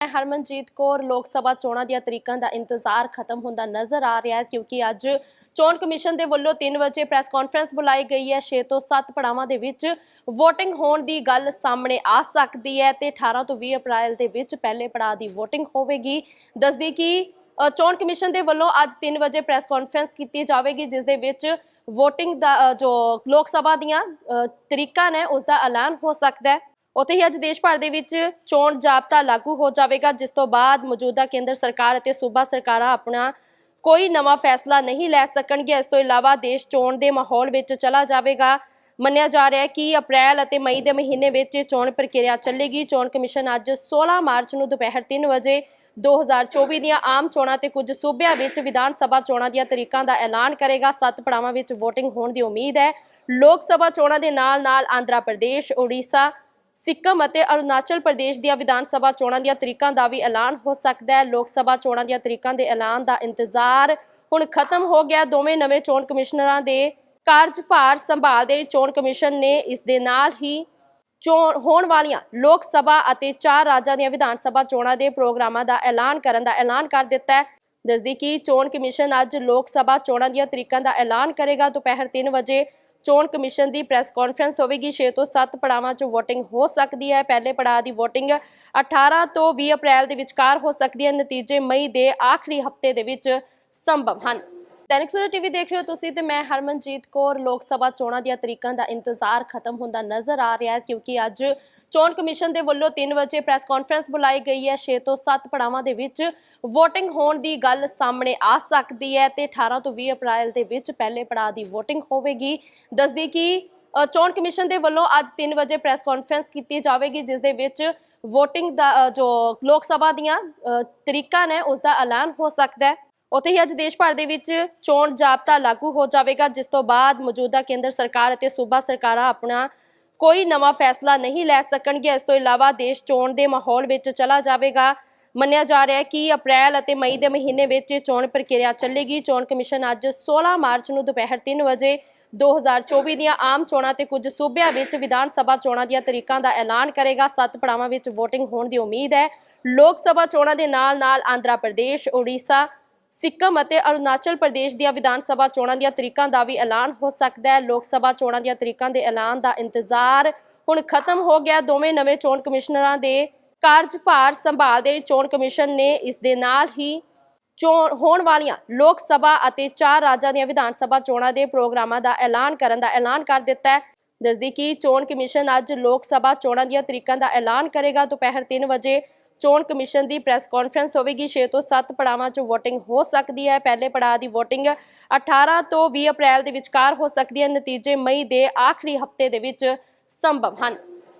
ਮੈਂ ਹਰਮਨਜੀਤ ਕੌਰ ਲੋਕ ਸਭਾ ਚੋਣਾਂ ਦੀਆਂ ਤਰੀਕਾਂ ਦਾ ਇੰਤਜ਼ਾਰ ਖਤਮ ਹੁੰਦਾ ਨਜ਼ਰ ਆ ਰਿਹਾ ਹੈ ਕਿਉਂਕਿ ਅੱਜ ਚੋਣ ਕਮਿਸ਼ਨ ਦੇ ਵੱਲੋਂ 3 ਵਜੇ ਪ੍ਰੈਸ ਕਾਨਫਰੰਸ ਬੁਲਾਈ ਗਈ ਹੈ। 6 ਤੋਂ 7 ਪੜਾਵਾਂ ਦੇ ਵਿੱਚ VOTING ਹੋਣ ਦੀ ਗੱਲ ਸਾਹਮਣੇ ਆ ਸਕਦੀ ਹੈ ਤੇ 18 ਤੋਂ 20 ਅਪ੍ਰੈਲ ਦੇ ਵਿੱਚ ਪਹਿਲੇ ਪੜਾਅ ਦੀ VOTING ਹੋਵੇਗੀ। ਦੱਸਦੀ ਕਿ ਚੋਣ ਕਮਿਸ਼ਨ ਦੇ ਵੱਲੋਂ ਅੱਜ 3 ਵਜੇ ਪ੍ਰੈਸ ਕਾਨਫਰੰਸ ਕੀਤੀ ਜਾਵੇਗੀ, ਜਿਸ ਦੇ ਵਿੱਚ VOTING ਦਾ ਜੋ ਲੋਕ ਸਭਾ ਦੀਆਂ ਤਰੀਕਾਂ ਨੇ, ਉਸ ਦਾ ਐਲਾਨ ਹੋ ਸਕਦਾ ਹੈ। ਉੱਥੇ ਹੀ ਅੱਜ ਦੇਸ਼ ਭਰ ਦੇ ਵਿੱਚ ਚੋਣ ਜਾਬਤਾ ਲਾਗੂ ਹੋ ਜਾਵੇਗਾ, ਜਿਸ ਤੋਂ ਬਾਅਦ ਮੌਜੂਦਾ ਕੇਂਦਰ ਸਰਕਾਰ ਅਤੇ ਸੂਬਾ ਸਰਕਾਰਾਂ ਆਪਣਾ ਕੋਈ ਨਵਾਂ ਫੈਸਲਾ ਨਹੀਂ ਲੈ ਸਕਣਗੇ ਇਸ ਤੋਂ ਇਲਾਵਾ ਦੇਸ਼ ਚੋਣ ਦੇ ਮਾਹੌਲ ਵਿੱਚ ਚਲਾ ਜਾਵੇਗਾ। ਮੰਨਿਆ ਜਾ ਰਿਹਾ ਹੈ ਕਿ ਅਪ੍ਰੈਲ ਅਤੇ ਮਈ ਦੇ ਮਹੀਨੇ ਵਿੱਚ ਚੋਣ ਪ੍ਰਕਿਰਿਆ ਚੱਲੇਗੀ। ਚੋਣ ਕਮਿਸ਼ਨ ਅੱਜ 16 ਮਾਰਚ ਨੂੰ ਦੁਪਹਿਰ 3 ਵਜੇ 2024 ਦੀਆਂ ਆਮ ਚੋਣਾਂ ਤੇ ਕੁਝ ਸੂਬਿਆਂ ਵਿੱਚ ਵਿਧਾਨ ਸਭਾ ਚੋਣਾਂ ਦੀਆਂ ਤਰੀਕਾਂ ਦਾ ਐਲਾਨ ਕਰੇਗਾ। ਸੱਤ ਪੜਾਵਾਂ ਵਿੱਚ VOTING ਹੋਣ ਦੀ ਉਮੀਦ ਹੈ। ਲੋਕ ਸਭਾ ਚੋਣਾਂ ਦੇ ਨਾਲ-ਨਾਲ ਆਂਧਰਾ ਪ੍ਰਦੇਸ਼ ਓਡੀਸ਼ਾ ਸਿੱਕਮ ਅਤੇ ਅਰੁਣਾਚਲ ਪ੍ਰਦੇਸ਼ ਦੀਆਂ ਵਿਧਾਨ ਸਭਾ ਚੋਣਾਂ ਦੀਆਂ ਤਰੀਕਾਂ ਦਾ ਵੀ ਐਲਾਨ ਹੋ ਸਕਦਾ ਹੈ। ਲੋਕ ਸਭਾ ਚੋਣਾਂ ਦੀਆਂ ਤਰੀਕਾਂ ਦੇ ਐਲਾਨ ਦਾ ਇੰਤਜ਼ਾਰ ਹੁਣ ਖਤਮ ਹੋ ਗਿਆ। ਦੋਵੇਂ ਨਵੇਂ ਚੋਣ ਕਮਿਸ਼ਨਰਾਂ ਦੇ ਕਾਰਜਭਾਰ ਸੰਭਾਲਦੇ ਚੋਣ ਕਮਿਸ਼ਨ ਨੇ ਇਸ ਦੇ ਨਾਲ ਹੀ ਚੋਣ ਹੋਣ ਵਾਲੀਆਂ ਲੋਕ ਸਭਾ ਅਤੇ ਚਾਰ ਰਾਜਾਂ ਦੀਆਂ ਵਿਧਾਨ ਸਭਾ ਚੋਣਾਂ ਦੇ ਪ੍ਰੋਗਰਾਮਾਂ ਦਾ ਐਲਾਨ ਕਰਨ ਦਾ ਐਲਾਨ ਕਰ ਦਿੱਤਾ ਹੈ। ਦੱਸਦੀ ਕਿ ਚੋਣ ਕਮਿਸ਼ਨ ਅੱਜ ਲੋਕ ਸਭਾ ਚੋਣਾਂ ਦੀਆਂ ਤਰੀਕਾਂ ਦਾ ਐਲਾਨ ਕਰੇਗਾ। ਦੁਪਹਿਰ 3 ਵਜੇ ਚੋਣ ਕਮਿਸ਼ਨ ਦੀ ਪ੍ਰੈਸ ਕਾਨਫਰੰਸ ਹੋਵੇਗੀ। 6 ਤੋਂ 7 ਪੜਾਵਾਂ 'ਚ VOTING ਹੋ ਸਕਦੀ ਹੈ। ਪਹਿਲੇ ਪੜਾਅ ਦੀ VOTING 18 ਤੋਂ 20 ਅਪ੍ਰੈਲ ਦੇ ਵਿਚਕਾਰ ਹੋ ਸਕਦੀ ਹੈ। ਨਤੀਜੇ ਮਈ ਦੇ ਆਖਰੀ ਹਫ਼ਤੇ ਦੇ ਵਿੱਚ ਸੰਭਵ ਹਨ। ਦੈਨਿਕ ਸੂਰਜ ਟੀਵੀ ਦੇਖ ਰਹੇ ਹੋ ਤੁਸੀਂ ਤੇ ਮੈਂ ਹਰਮਨਜੀਤ ਕੌਰ। ਲੋਕ ਸਭਾ ਚੋਣਾਂ ਦੀਆਂ ਤਰੀਕਾਂ ਦਾ ਇੰਤਜ਼ਾਰ ਖਤਮ ਹੁੰਦਾ ਨਜ਼ਰ ਆ ਰਿਹਾ ਹੈ ਕਿਉਂਕਿ ਅੱਜ ਚੋਣ ਕਮਿਸ਼ਨ ਦੇ ਵੱਲੋਂ 3 ਵਜੇ ਪ੍ਰੈਸ ਕਾਨਫਰੰਸ ਬੁਲਾਈ ਗਈ ਹੈ। 6 ਤੋਂ 7 ਪੜਾਵਾਂ ਦੇ ਵਿੱਚ VOTING ਹੋਣ ਦੀ ਗੱਲ ਸਾਹਮਣੇ ਆ ਸਕਦੀ ਹੈ ਤੇ 18 ਤੋਂ 20 ਅਪ੍ਰੈਲ ਦੇ ਵਿੱਚ ਪਹਿਲੇ ਪੜਾਅ ਦੀ VOTING ਹੋਵੇਗੀ। ਦੱਸਦੀ ਕਿ ਚੋਣ ਕਮਿਸ਼ਨ ਦੇ ਵੱਲੋਂ ਅੱਜ 3 ਵਜੇ ਪ੍ਰੈਸ ਕਾਨਫਰੰਸ ਕੀਤੀ ਜਾਵੇਗੀ, ਜਿਸ ਦੇ ਵਿੱਚ VOTING ਦਾ ਜੋ ਲੋਕ ਸਭਾ ਦੀਆਂ ਤਰੀਕਾਂ ਨੇ, ਉਸ ਦਾ ਐਲਾਨ ਹੋ ਸਕਦਾ ਹੈ। ਉੱਥੇ ਹੀ ਅੱਜ ਦੇਸ਼ ਭਰ ਦੇ ਵਿੱਚ ਚੋਣ ਜਾਬਤਾ ਲਾਗੂ ਹੋ ਜਾਵੇਗਾ, ਜਿਸ ਤੋਂ ਬਾਅਦ ਮੌਜੂਦਾ ਕੇਂਦਰ ਸਰਕਾਰ ਅਤੇ ਸੂਬਾ ਸਰਕਾਰਾਂ ਆਪਣਾ ਕੋਈ ਨਵਾਂ ਫੈਸਲਾ ਨਹੀਂ ਲੈ ਸਕਣਗੇ ਇਸ ਤੋਂ ਇਲਾਵਾ ਦੇਸ਼ ਚੋਣ ਦੇ ਮਾਹੌਲ ਵਿੱਚ ਚਲਾ ਜਾਵੇਗਾ। ਮੰਨਿਆ ਜਾ ਰਿਹਾ ਹੈ ਕਿ ਅਪ੍ਰੈਲ ਅਤੇ ਮਈ ਦੇ ਮਹੀਨੇ ਵਿੱਚ ਇਹ ਚੋਣ ਪ੍ਰਕਿਰਿਆ ਚੱਲੇਗੀ। ਚੋਣ ਕਮਿਸ਼ਨ ਅੱਜ 16 ਮਾਰਚ ਨੂੰ ਦੁਪਹਿਰ 3 ਵਜੇ 2024 ਦੀਆਂ ਆਮ ਚੋਣਾਂ ਤੇ ਕੁਝ ਸੂਬਿਆਂ ਵਿੱਚ ਵਿਧਾਨ ਸਭਾ ਚੋਣਾਂ ਦੀਆਂ ਤਰੀਕਾਂ ਦਾ ਐਲਾਨ ਕਰੇਗਾ। ਸੱਤ ਪੜਾਵਾਂ ਵਿੱਚ VOTING ਹੋਣ ਦੀ ਉਮੀਦ ਹੈ। ਲੋਕ ਸਭਾ ਚੋਣਾਂ ਦੇ ਨਾਲ-ਨਾਲ ਆਂਧਰਾ ਪ੍ਰਦੇਸ਼ ਓਡੀਸ਼ਾ ਸਿੱਕਮ ਅਤੇ ਅਰੁਣਾਚਲ ਪ੍ਰਦੇਸ਼ ਦੀਆਂ ਵਿਧਾਨ ਸਭਾ ਚੋਣਾਂ ਦੀਆਂ ਤਰੀਕਾਂ ਦਾ ਵੀ ਐਲਾਨ ਹੋ ਸਕਦਾ ਹੈ। ਲੋਕ ਸਭਾ ਚੋਣਾਂ ਦੀਆਂ ਤਰੀਕਾਂ ਦੇ ਐਲਾਨ ਦਾ ਇੰਤਜ਼ਾਰ ਹੁਣ ਖਤਮ ਹੋ ਗਿਆ। ਦੋਵੇਂ ਨਵੇਂ ਚੋਣ ਕਮਿਸ਼ਨਰਾਂ ਦੇ ਕਾਰਜਭਾਰ ਸੰਭਾਲਦੇ ਚੋਣ ਕਮਿਸ਼ਨ ਨੇ ਇਸ ਦੇ ਨਾਲ ਹੀ ਚੋਣ ਹੋਣ ਵਾਲੀਆਂ ਲੋਕ ਸਭਾ ਅਤੇ ਚਾਰ ਰਾਜਾਂ ਦੀਆਂ ਵਿਧਾਨ ਸਭਾ ਚੋਣਾਂ ਦੇ ਪ੍ਰੋਗਰਾਮਾਂ ਦਾ ਐਲਾਨ ਕਰਨ ਦਾ ਐਲਾਨ ਕਰ ਦਿੱਤਾ ਹੈ। ਦੱਸਦੀ ਕਿ ਚੋਣ ਕਮਿਸ਼ਨ ਅੱਜ ਲੋਕ ਸਭਾ ਚੋਣਾਂ ਦੀਆਂ ਤਰੀਕਾਂ ਦਾ ਐਲਾਨ ਕਰੇਗਾ। ਦੁਪਹਿਰ 3 ਵਜੇ ਚੋਣ ਕਮਿਸ਼ਨ ਦੀ ਪ੍ਰੈਸ ਕਾਨਫਰੰਸ ਹੋਵੇਗੀ। 6 ਤੋਂ 7 ਪੜਾਵਾਂ 'ਚ VOTING ਹੋ ਸਕਦੀ ਹੈ। ਪਹਿਲੇ ਪੜਾਅ ਦੀ VOTING 18 ਤੋਂ 20 ਅਪ੍ਰੈਲ ਦੇ ਵਿਚਕਾਰ ਹੋ ਸਕਦੀ ਹੈ। ਨਤੀਜੇ ਮਈ ਦੇ ਆਖਰੀ ਹਫ਼ਤੇ ਦੇ ਵਿੱਚ ਸੰਭਵ ਹਨ।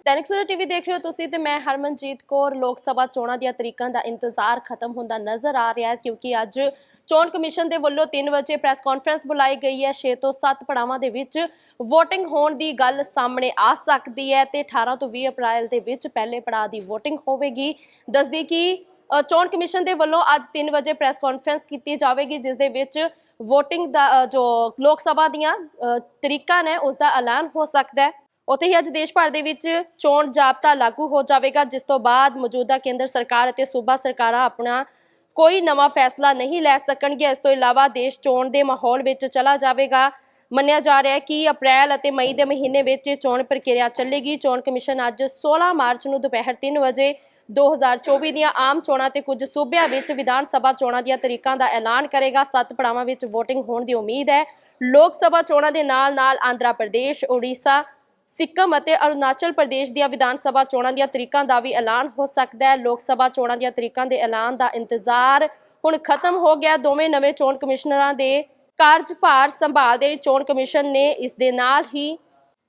ਦੈਨਿਕ ਸੂਰਜ ਟੀਵੀ ਦੇਖ ਰਹੇ ਹੋ ਤੁਸੀਂ ਤੇ ਮੈਂ ਹਰਮਨਜੀਤ ਕੌਰ। ਲੋਕ ਸਭਾ ਚੋਣਾਂ ਦੀਆਂ ਤਰੀਕਾਂ ਦਾ ਇੰਤਜ਼ਾਰ ਖਤਮ ਹੁੰਦਾ ਨਜ਼ਰ ਆ ਰਿਹਾ ਹੈ ਕਿਉਂਕਿ ਅੱਜ ਚੋਣ ਕਮਿਸ਼ਨ ਦੇ ਵੱਲੋਂ 3 ਵਜੇ ਪ੍ਰੈਸ ਕਾਨਫਰੰਸ ਬੁਲਾਈ ਗਈ ਹੈ। 6 ਤੋਂ 7 ਪੜਾਵਾਂ ਦੇ ਵਿੱਚ VOTING ਹੋਣ ਦੀ ਗੱਲ ਸਾਹਮਣੇ ਆ ਸਕਦੀ ਹੈ ਤੇ 18 ਤੋਂ 20 ਅਪ੍ਰੈਲ ਦੇ ਵਿੱਚ ਪਹਿਲੇ ਪੜਾਅ ਦੀ VOTING ਹੋਵੇਗੀ। ਦੱਸਦੀ ਕਿ ਚੋਣ ਕਮਿਸ਼ਨ ਦੇ ਵੱਲੋਂ ਅੱਜ 3 ਵਜੇ ਪ੍ਰੈਸ ਕਾਨਫਰੰਸ ਕੀਤੀ ਜਾਵੇਗੀ, ਜਿਸ ਦੇ ਵਿੱਚ VOTING ਦਾ ਜੋ ਲੋਕ ਸਭਾ ਦੀਆਂ ਤਰੀਕਾਂ ਨੇ, ਉਸ ਦਾ ਐਲਾਨ ਹੋ ਸਕਦਾ ਹੈ। ਉੱਥੇ ਹੀ ਅੱਜ ਦੇਸ਼ ਭਰ ਦੇ ਵਿੱਚ ਚੋਣ ਜਾਬਤਾ ਲਾਗੂ ਹੋ ਜਾਵੇਗਾ, ਜਿਸ ਤੋਂ ਬਾਅਦ ਮੌਜੂਦਾ ਕੇਂਦਰ ਸਰਕਾਰ ਅਤੇ ਸੂਬਾ ਸਰਕਾਰਾਂ ਆਪਣਾ ਕੋਈ ਨਵਾਂ ਫੈਸਲਾ ਨਹੀਂ ਲੈ ਸਕਣਗੇ ਇਸ ਤੋਂ ਇਲਾਵਾ ਦੇਸ਼ ਚੋਣ ਦੇ ਮਾਹੌਲ ਵਿੱਚ ਚਲਾ ਜਾਵੇਗਾ। ਮੰਨਿਆ ਜਾ ਰਿਹਾ ਹੈ ਕਿ ਅਪ੍ਰੈਲ ਅਤੇ ਮਈ ਦੇ ਮਹੀਨੇ ਵਿੱਚ ਚੋਣ ਪ੍ਰਕਿਰਿਆ ਚੱਲੇਗੀ। ਚੋਣ ਕਮਿਸ਼ਨ ਅੱਜ 16 ਮਾਰਚ ਨੂੰ ਦੁਪਹਿਰ 3 ਵਜੇ 2024 ਦੀਆਂ ਆਮ ਚੋਣਾਂ ਤੇ ਕੁਝ ਸੂਬਿਆਂ ਵਿੱਚ ਵਿਧਾਨ ਸਭਾ ਚੋਣਾਂ ਦੀਆਂ ਤਰੀਕਾਂ ਦਾ ਐਲਾਨ ਕਰੇਗਾ। ਸੱਤ ਪੜਾਵਾਂ ਵਿੱਚ VOTING ਹੋਣ ਦੀ ਉਮੀਦ ਹੈ। ਲੋਕ ਸਭਾ ਚੋਣਾਂ ਦੇ ਨਾਲ-ਨਾਲ ਆਂਧਰਾ ਪ੍ਰਦੇਸ਼ ਓਡੀਸ਼ਾ ਸਿੱਕਮ ਅਤੇ ਅਰੁਣਾਚਲ ਪ੍ਰਦੇਸ਼ ਦੀਆਂ ਵਿਧਾਨ ਸਭਾ ਚੋਣਾਂ ਦੀਆਂ ਤਰੀਕਾਂ ਦਾ ਵੀ ਐਲਾਨ ਹੋ ਸਕਦਾ ਹੈ। ਲੋਕ ਸਭਾ ਚੋਣਾਂ ਦੀਆਂ ਤਰੀਕਾਂ ਦੇ ਐਲਾਨ ਦਾ ਇੰਤਜ਼ਾਰ ਹੁਣ ਖਤਮ ਹੋ ਗਿਆ। ਦੋਵੇਂ ਨਵੇਂ ਚੋਣ ਕਮਿਸ਼ਨਰਾਂ ਦੇ ਕਾਰਜਭਾਰ ਸੰਭਾਲਦੇ ਚੋਣ ਕਮਿਸ਼ਨ ਨੇ ਇਸ ਦੇ ਨਾਲ ਹੀ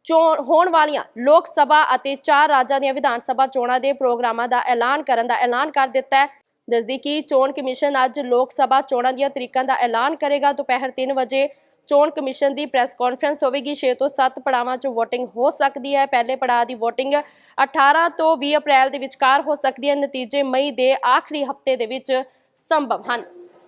ਚੋਣ ਹੋਣ ਵਾਲੀਆਂ ਲੋਕ ਸਭਾ ਅਤੇ ਚਾਰ ਰਾਜਾਂ ਦੀਆਂ ਵਿਧਾਨ ਸਭਾ ਚੋਣਾਂ ਦੇ ਪ੍ਰੋਗਰਾਮਾਂ ਦਾ ਐਲਾਨ ਕਰਨ ਦਾ ਐਲਾਨ ਕਰ ਦਿੱਤਾ ਹੈ। ਦੱਸਦੀ ਕਿ ਚੋਣ ਕਮਿਸ਼ਨ ਅੱਜ ਲੋਕ ਸਭਾ ਚੋਣਾਂ ਦੀਆਂ ਤਰੀਕਾਂ ਦਾ ਐਲਾਨ ਕਰੇਗਾ। ਦੁਪਹਿਰ 3 ਵਜੇ ਚੋਣ ਕਮਿਸ਼ਨ ਦੀ ਪ੍ਰੈਸ ਕਾਨਫਰੰਸ ਹੋਵੇਗੀ। 6 ਤੋਂ 7 ਪੜਾਵਾਂ 'ਚ VOTING ਹੋ ਸਕਦੀ ਹੈ। ਪਹਿਲੇ ਪੜਾਅ ਦੀ VOTING 18 ਤੋਂ 20 ਅਪ੍ਰੈਲ ਦੇ ਵਿਚਕਾਰ ਹੋ ਸਕਦੀ ਹੈ। ਨਤੀਜੇ ਮਈ ਦੇ ਆਖਰੀ ਹਫ਼ਤੇ ਦੇ ਵਿੱਚ ਸੰਭਵ ਹਨ।